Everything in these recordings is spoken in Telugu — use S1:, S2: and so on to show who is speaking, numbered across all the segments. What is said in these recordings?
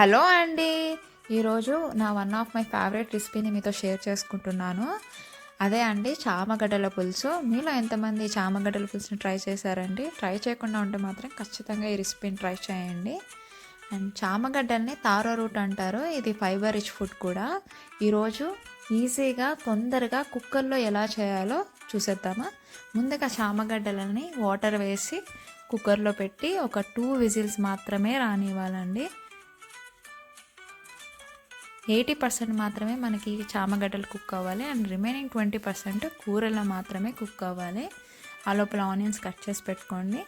S1: హలో అండి. ఈరోజు నా వన్ ఆఫ్ మై ఫేవరెట్ రెసిపీని మీతో షేర్ చేసుకుంటున్నాను. అదే అండి చామగడ్డల పులుసు. మీలో ఎంతమంది చామగడ్డల పులుసుని ట్రై చేశారండి? ట్రై చేయకుండా ఉంటే మాత్రం ఖచ్చితంగా ఈ రెసిపీని ట్రై చేయండి. అండ్ చామగడ్డల్ని తారో రూట్ అంటారు. ఇది ఫైబర్ రిచ్ ఫుడ్ కూడా. ఈరోజు ఈజీగా తొందరగా కుక్కర్లో ఎలా చేయాలో చూసేద్దామా? ముందుగా చామగడ్డలని వాటర్ వేసి కుక్కర్లో పెట్టి ఒక టూ విజిల్స్ మాత్రమే రానివ్వాలండి. ఎయిటీ పర్సెంట్ మాత్రమే మనకి చామగడ్డలు కుక్ అవ్వాలి అండ్ రిమైనింగ్ ట్వంటీ పర్సెంట్ కూరలో మాత్రమే కుక్ అవ్వాలి ఆ లోపల ఆనియన్స్ కట్ చేసి పెట్టుకోండి.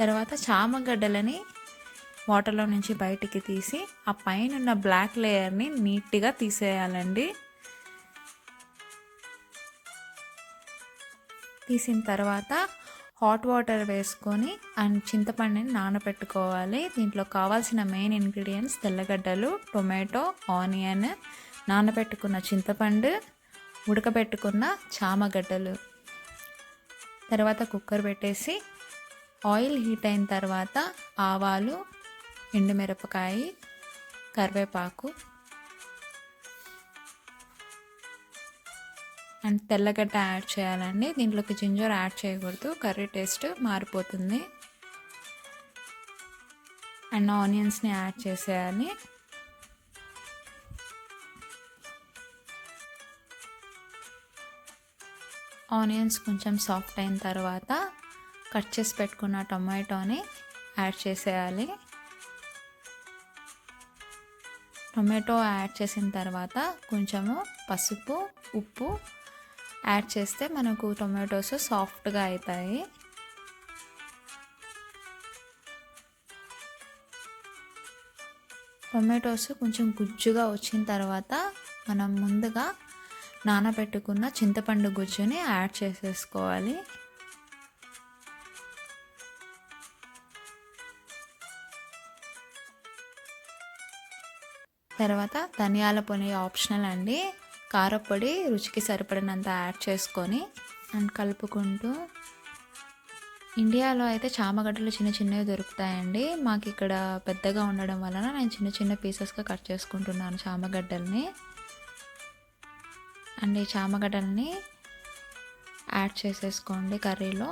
S1: తర్వాత చామగడ్డలని వాటర్లో నుంచి బయటికి తీసి ఆ పైన ఉన్న బ్లాక్ లేయర్ని నీట్గా తీసేయాలండి. తీసిన తర్వాత హాట్ వాటర్ వేసుకొని అండ్ చింతపండుని నానబెట్టుకోవాలి దీంట్లో కావాల్సిన మెయిన్ ఇంగ్రీడియంట్స్ తెల్లగడ్డలు టొమాటో ఆనియన్ నానబెట్టుకున్న చింతపండు ఉడకబెట్టుకున్న చామగడ్డలు. తర్వాత కుక్కర్ పెట్టేసి ఆయిల్ హీట్ అయిన తర్వాత ఆవాలు ఎండుమిరపకాయ కరివేపాకు అండ్ తెల్లగడ్డ యాడ్ చేయాలండి. దీంట్లోకి జింజర్ యాడ్ చేయకూడదు. కర్రీ టేస్ట్ మారిపోతుంది. అండ్ ఆనియన్స్ని యాడ్ చేసేయాలి. ఆనియన్స్ కొంచెం సాఫ్ట్ అయిన తర్వాత కట్ చేసి పెట్టుకున్న టొమాటోని యాడ్ చేసేయాలి. టొమాటో యాడ్ చేసిన తర్వాత కొంచెము పసుపు ఉప్పు యాడ్ చేస్తే మనకు టొమాటోస్ సాఫ్ట్గా అవుతాయి టొమాటోస్ కొంచెం గుజ్జుగా వచ్చిన తర్వాత మనం ముందుగా నానబెట్టుకున్న చింతపండు గుజ్జుని యాడ్ చేసేసుకోవాలి. తర్వాత ధనియాల పొడి ఆప్షనల్ అండి. కారపొడి రుచికి సరిపడినంత యాడ్ చేసుకొని అండ్ కలుపుకుంటూ. ఇండియాలో అయితే చామగడ్డలు చిన్న చిన్నవి దొరుకుతాయండి. మాకు ఇక్కడ పెద్దగా ఉండడం వలన నేను చిన్న చిన్న పీసెస్గా కట్ చేసుకుంటున్నాను చామగడ్డల్ని. అండ్ ఈ చామగడ్డల్ని యాడ్ చేసేసుకోండి కర్రీలో.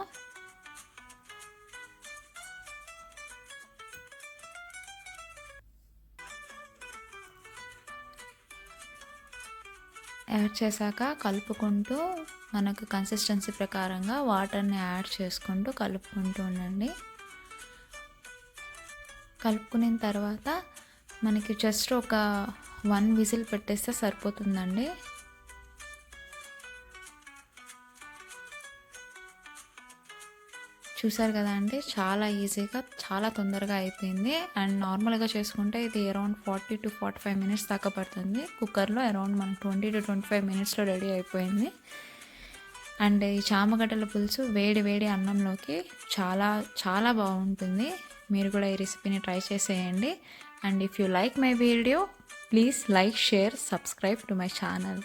S1: యాడ్ చేశాక కలుపుకుంటూ మనకు కన్సిస్టెన్సీ ప్రకారంగా వాటర్ని యాడ్ చేసుకుంటూ కలుపుకుంటూ ఉండండి. కలుపుకున్న తర్వాత మనకి జస్ట్ ఒక వన్ విజిల్ పెట్టేస్తే సరిపోతుందండి. చూసారు కదా అండి చాలా ఈజీగా చాలా తొందరగా అయిపోయింది. అండ్ నార్మల్గా చేసుకుంటే ఇది around forty to forty five minutes దాకా పడుతుంది. కుక్కర్లో అరౌండ్ మనకు ట్వంటీ టు ట్వంటీ ఫైవ్ మినిట్స్లో రెడీ అయిపోయింది. అండ్ ఈ చామగడ్డల పులుసు వేడి వేడి అన్నంలోకి చాలా చాలా బాగుంటుంది. మీరు కూడా ఈ రెసిపీని ట్రై చేసేయండి. And if you like my video please like share subscribe to my channel.